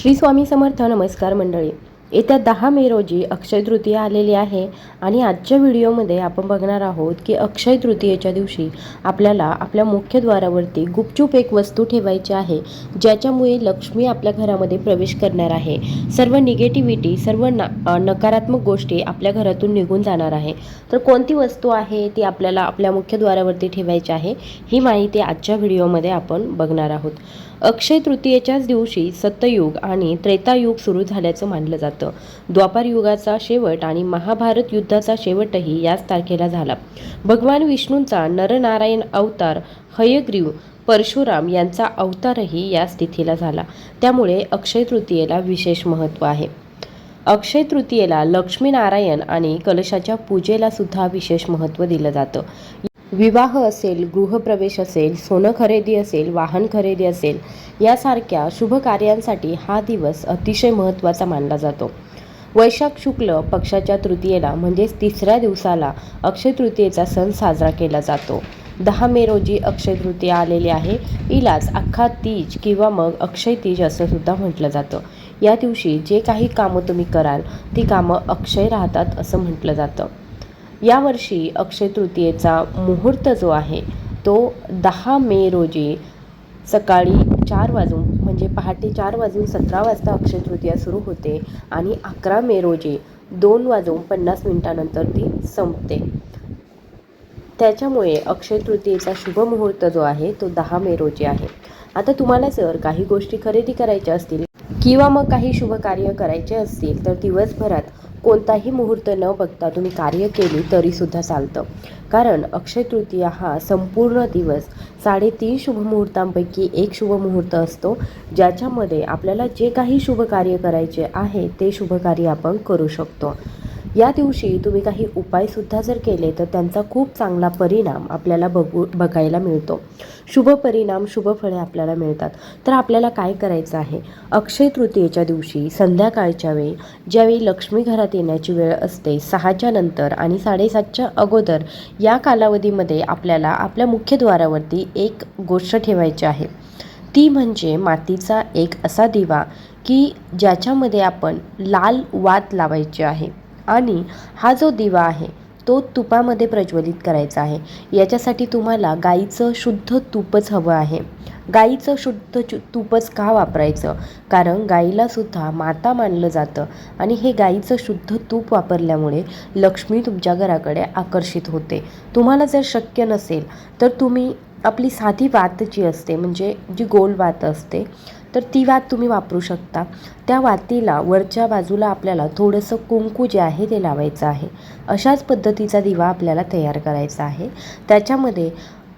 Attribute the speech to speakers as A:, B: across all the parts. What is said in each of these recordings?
A: श्री स्वामी समर्थ नमस्कार मंडळी. येत्या दहा मे रोजी अक्षय तृतीया आलेली आहे आणि आजच्या व्हिडिओमध्ये आपण बघणार आहोत की अक्षय तृतीयेच्या दिवशी आपल्याला आपल्या मुख्यद्वारावरती गुपचूप एक वस्तू ठेवायची आहे ज्याच्यामुळे लक्ष्मी आपल्या घरामध्ये प्रवेश करणार आहे. सर्व निगेटिव्हिटी सर्व ना नकारात्मक गोष्टी आपल्या घरातून निघून जाणार आहे. तर कोणती वस्तू आहे ती आपल्याला आपल्या मुख्यद्वारावरती ठेवायची आहे ही माहिती आजच्या व्हिडिओमध्ये आपण बघणार आहोत. अक्षय तृतीयेच्याच दिवशी सत्ययुग आणि त्रेतायुग सुरू झाल्याचं मानलं जातं. द्वापार युगाचा शेवट आणि महाभारत युद्धाचा शेवटही याच तारखेला झाला. भगवान विष्णूंचा नरनारायण अवतार हयग्रीव परशुराम यांचा अवतारही याच तिथीला झाला. त्यामुळे अक्षय तृतीयेला विशेष महत्त्व आहे. अक्षय तृतीयेला लक्ष्मीनारायण आणि कलशाच्या पूजेला सुद्धा विशेष महत्त्व दिलं जातं. विवाह असेल गृहप्रवेश असेल सोनं खरेदी असेल वाहन खरेदी असेल यासारख्या शुभ कार्यांसाठी हा दिवस अतिशय महत्त्वाचा मानला जातो. वैशाख शुक्ल पक्षाच्या तृतीयेला म्हणजेच तिसऱ्या दिवसाला अक्षय तृतीयेचा सण साजरा केला जातो. दहा मे रोजी अक्षय तृतीया आलेली आहे. इलाज अख्खा तीज किंवा मग अक्षय तीज असं सुद्धा म्हटलं जातं. या दिवशी जे काही कामं तुम्ही कराल ती कामं अक्षय राहतात असं म्हटलं जातं. यावर्षी अक्षय तृतीयेचा मुहूर्त जो आहे तो दहा मे रोजी सकाळी चार वाजून म्हणजे पहाटे चार वाजून सतरा वाजता अक्षय तृतीया सुरू होते आणि अकरा मे रोजी दोन वाजून पन्नास मिनिटानंतर ती संपते. त्याच्यामुळे अक्षय तृतीयेचा शुभ मुहूर्त जो आहे तो दहा मे रोजी आहे. आता तुम्हाला जर काही गोष्टी खरेदी करायच्या असतील किंवा मग काही शुभ कार्य करायचे असतील तर दिवसभरात कोणताही मुहूर्त न बघता तुम्ही कार्य केली तरीसुद्धा चालतं. कारण अक्षय तृतीया हा संपूर्ण दिवस साडेतीन शुभमुहूर्तांपैकी एक शुभमुहूर्त असतो ज्याच्यामध्ये आपल्याला जे काही शुभ कार्य करायचे आहे ते शुभ कार्य आपण करू शकतो. या दिवशी तुम्ही काही उपायसुद्धा जर केले तर त्यांचा खूप चांगला परिणाम आपल्याला बघू बघायला मिळतो. शुभ परिणाम शुभ फळे आपल्याला मिळतात. तर आपल्याला काय करायचं आहे? अक्षय तृतीयेच्या दिवशी संध्याकाळच्या वेळी ज्यावेळी लक्ष्मी घरात येण्याची वेळ असते सहाच्या नंतर आणि साडेसातच्या अगोदर या कालावधीमध्ये आपल्याला आपल्या मुख्यद्वारावरती एक गोष्ट ठेवायची आहे. ती म्हणजे मातीचा एक असा दिवा की ज्याच्यामध्ये आपण लाल वात लावायची आहे. आणि हा जो दिवा आहे तो तुपामध्ये प्रज्वलित करायचा आहे. याच्यासाठी तुम्हाला गाईचं शुद्ध तूपच हवं आहे. गाईचं शुद्ध तूपच का वापरायचं? कारण गाईला सुद्धा माता मानलं जातं आणि हे गाईचं शुद्ध तूप वापरल्यामुळे लक्ष्मी तुमच्या घराकडे आकर्षित होते. तुम्हाला जर शक्य नसेल तर तुम्ही आपली साधी वात जी असते म्हणजे जी गोल वात असते तर ती वात तुम्ही वापरू शकता. त्या वातीला वरच्या बाजूला आपल्याला थोडंसं कुंकू जे आहे ते लावायचं आहे. अशाच पद्धतीचा दिवा आपल्याला तयार करायचा आहे. त्याच्यामध्ये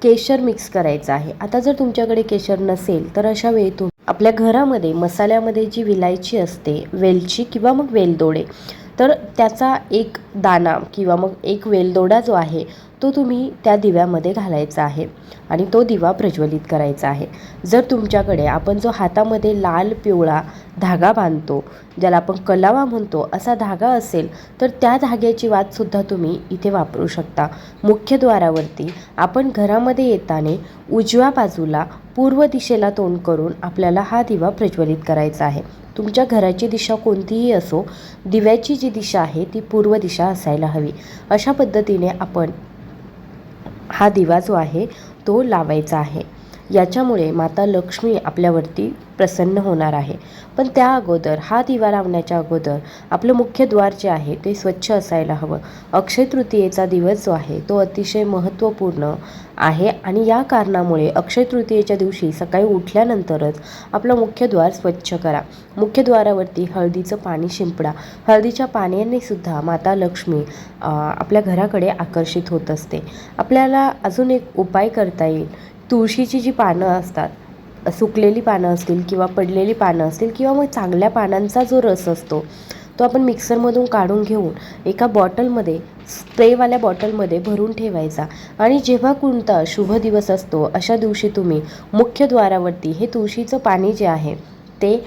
A: केशर मिक्स करायचं आहे. आता जर तुमच्याकडे केशर नसेल तर अशा वेळी तुम आपल्या घरामध्ये मसाल्यामध्ये जी विलायची असते वेलची किंवा मग वेलदोडे तर त्याचा एक दाना किंवा मग एक वेलदोडा जो आहे तो तुम्ही त्या दिव्यामध्ये घालायचा आहे आणि तो दिवा प्रज्वलित करायचा आहे. जर तुमच्याकडे आपण जो हातामध्ये लाल पिवळा धागा बांधतो ज्याला आपण कलावा म्हणतो असा धागा असेल तर त्या धाग्याची वातसुद्धा तुम्ही इथे वापरू शकता. मुख्यद्वारावरती आपण घरामध्ये येताना उजव्या बाजूला पूर्व दिशेला तोंड करून आपल्याला हा दिवा प्रज्वलित करायचा आहे. तुमच्या घराची दिशा कोणतीही असो दिव्याची जी दिशा आहे ती पूर्व दिशा असायला हवी. अशा पद्धतीने आपण हा दिवा जो आहे तो लावायचा आहे. याच्यामुळे माता लक्ष्मी आपल्यावरती प्रसन्न होणार आहे. पण त्या अगोदर हा दिवा लावण्याच्या अगोदर आपलं मुख्य द्वार जे आहे ते स्वच्छ असायला हवं. अक्षय तृतीयेचा दिवस जो आहे तो अतिशय महत्त्वपूर्ण आहे आणि या कारणामुळे अक्षय तृतीयेच्या दिवशी सकाळी उठल्यानंतरच आपलं मुख्य द्वार स्वच्छ करा. मुख्य द्वारावरती हळदीचं पाणी शिंपडा. हळदीच्या पाण्याने सुद्धा माता लक्ष्मी आपल्या घराकडे आकर्षित होत असते. आपल्याला अजून एक उपाय करता येईल. तुळशीची जी पानं असतात सुकलेली पानं असतील किंवा पडलेली पानं असतील किंवा मग चांगल्या पानांचा जो रस असतो तो आपण मिक्सरमधून काढून घेऊन एका बॉटलमध्ये स्प्रेवाल्या बॉटलमध्ये भरून ठेवायचा. आणि जेव्हा कोणता शुभ दिवस असतो अशा दिवशी तुम्ही मुख्यद्वारावरती हे तुळशीचं पाणी जे आहे ते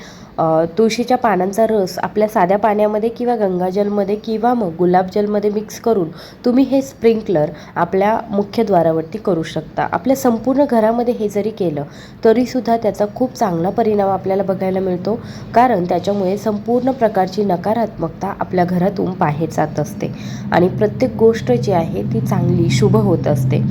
A: तुळशीच्या पानांचा रस आपल्या साध्या पाण्यामध्ये किंवा गंगाजलमध्ये किंवा मग गुलाबजलमध्ये मिक्स करून तुम्ही हे स्प्रिंकलर आपल्या मुख्यद्वारावरती करू शकता. आपल्या संपूर्ण घरामध्ये हे जरी केलं तरीसुद्धा त्याचा खूप चांगला परिणाम आपल्याला बघायला मिळतो. कारण त्याच्यामुळे संपूर्ण प्रकारची नकारात्मकता आपल्या घरातून बाहेर जात असते. आणि प्रत्येक गोष्ट जी आहे ती चांगली शुभ होत असते.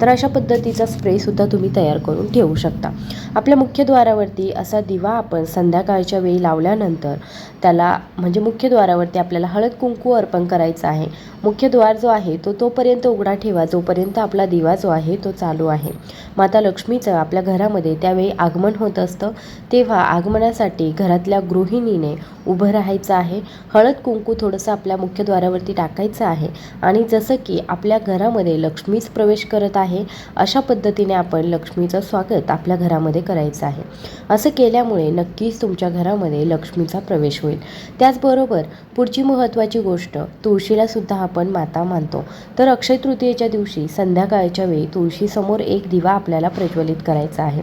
A: तर अशा पद्धतीचा स्प्रेसुद्धा तुम्ही तयार करून ठेवू शकता. आपल्या मुख्यद्वारावरती असा दिवा आपण संध्याकाळच्या वेळी लावल्यानंतर त्याला म्हणजे मुख्यद्वारावरती आपल्याला हळद कुंकू अर्पण करायचं आहे. मुख्यद्वार जो आहे तो तोपर्यंत उघडा ठेवा. जोपर्यंत आपला दिवा जो आहे तो चालू आहे. माता लक्ष्मीचं आपल्या घरामध्ये त्यावेळी आगमन होत असतं. तेव्हा आगमनासाठी घरातल्या गृहिणीने उभं राहायचं आहे. हळद कुंकू थोडंसं आपल्या मुख्यद्वारावरती टाकायचं आहे. आणि जसं की आपल्या घरामध्ये लक्ष्मीच प्रवेश करत आहे अशा पद्धतीने आपण लक्ष्मीचं स्वागत आपल्या घरामध्ये करायचं आहे. असं केल्यामुळे नक्कीच तुमच्या घरामध्ये लक्ष्मीचा प्रवेश होईल. त्याचबरोबर पुढची महत्त्वाची गोष्ट तुळशीला सुद्धा आपण माता मानतो. तर अक्षय तृतीयेच्या दिवशी संध्याकाळच्या वेळी तुळशीसमोर एक दिवा आपल्याला प्रज्वलित करायचा आहे.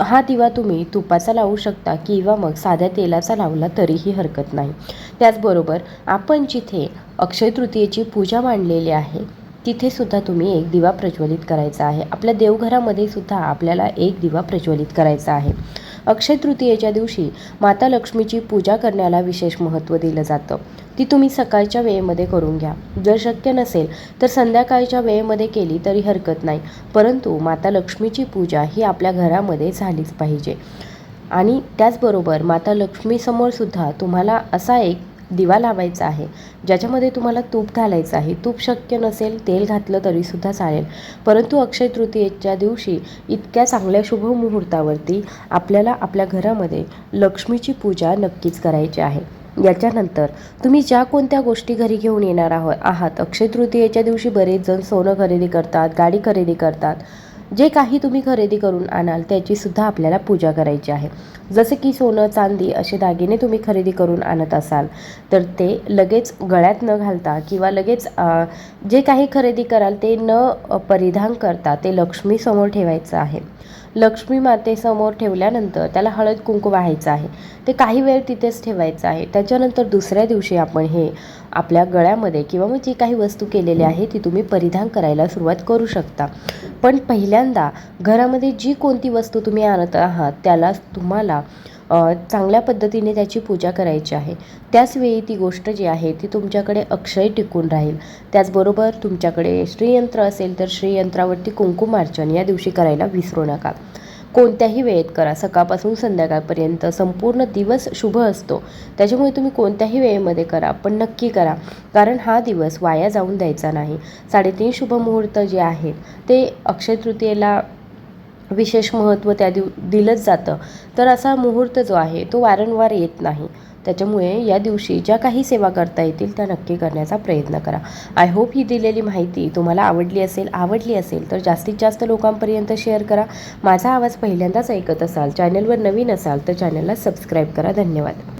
A: हा दिवा तुम्ही तुपाचा लावू शकता किंवा मग साध्या तेलाचा लावला तरीही हरकत नाही. त्याचबरोबर आपण जिथे अक्षय तृतीयेची पूजा मांडलेली आहे तिथे सुद्धा तुम्ही एक दिवा प्रज्वलित करायचा आहे. आपल्या देवघरामध्ये सुद्धा आपल्याला एक दिवा प्रज्वलित करायचा आहे. अक्षय तृतीयेच्या दिवशी माता लक्ष्मीची पूजा करण्याला विशेष महत्त्व दिलं जातं. ती तुम्ही सकाळच्या वेळेमध्ये करून घ्या. जर शक्य नसेल तर संध्याकाळच्या वेळेमध्ये केली तरी हरकत नाही. परंतु माता लक्ष्मीची पूजा ही आपल्या घरामध्ये झालीच पाहिजे. आणि त्याचबरोबर माता लक्ष्मीसमोर सुद्धा तुम्हाला असा एक दिवा लावायचा आहे. ज्याच्यामध्ये तुम्हाला तूप घालायचं आहे. तूप शक्य नसेल तेल घातलं तरीसुद्धा चालेल. परंतु अक्षय तृतीयेच्या दिवशी इतक्या चांगल्या शुभ मुहूर्तावरती आपल्याला आपल्या घरामध्ये लक्ष्मीची पूजा नक्कीच करायची आहे. याच्यानंतर तुम्ही ज्या कोणत्या गोष्टी घरी घेऊन येणार आहो आहात? अक्षय तृतीयेच्या दिवशी बरेच जण सोनं खरेदी करतात गाडी खरेदी करतात. जे काही तुम्ही खरेदी करून आणाल त्याचीसुद्धा आपल्याला पूजा करायची आहे. जसे की सोनं चांदी असे दागिने तुम्ही खरेदी करून आणत असाल तर ते लगेच गळ्यात न घालता किंवा लगेच जे काही खरेदी कराल ते न परिधान करता ते लक्ष्मीसमोर ठेवायचं आहे. लक्ष्मी मातेसमोर ठेवल्यानंतर त्याला हळद कुंकू वाहायचं आहे. ते काही वेळ तिथेच ठेवायचं आहे. त्याच्यानंतर दुसऱ्या दिवशी आपण हे आपल्या गळ्यामध्ये किंवा मग जी काही वस्तू केलेली आहे ती तुम्ही परिधान करायला सुरुवात करू शकता. पण पहिल्यांदा घरामध्ये जी कोणती वस्तू तुम्ही आणत आहात त्याला तुम्हाला चांगल्या पद्धतीने त्याची पूजा करायची आहे. त्याचवेळी ती गोष्ट जी आहे ती तुमच्याकडे अक्षय टिकून राहील. त्याचबरोबर तुमच्याकडे श्रीयंत्र असेल तर श्रीयंत्रावरती कुंकुमार्चन या दिवशी करायला विसरू नका. कोणत्याही वेळेत करा. सकाळपासून संध्याकाळपर्यंत संपूर्ण दिवस शुभ असतो. त्याच्यामुळे तुम्ही कोणत्याही वेळेमध्ये करा पण नक्की करा. कारण हा दिवस वाया जाऊन द्यायचा नाही. साडेतीन शुभ मुहूर्त जे आहेत ते अक्षय तृतीयेला विशेष महत्त्व त्या दिव दिलंच जातं. तर असा मुहूर्त जो आहे तो वारंवार येत नाही. त्याच्यामुळे या दिवशी ज्या काही सेवा करता येतील त्या नक्की करण्याचा प्रयत्न करा. आय होप ही दिलेली माहिती तुम्हाला आवडली असेल आवडली असेल तर जास्तीत जास्त लोकांपर्यंत शेअर करा. माझा आवाज पहिल्यांदाच ऐकत असाल चॅनलवर नवीन असाल तर चॅनलला सबस्क्राईब करा. धन्यवाद.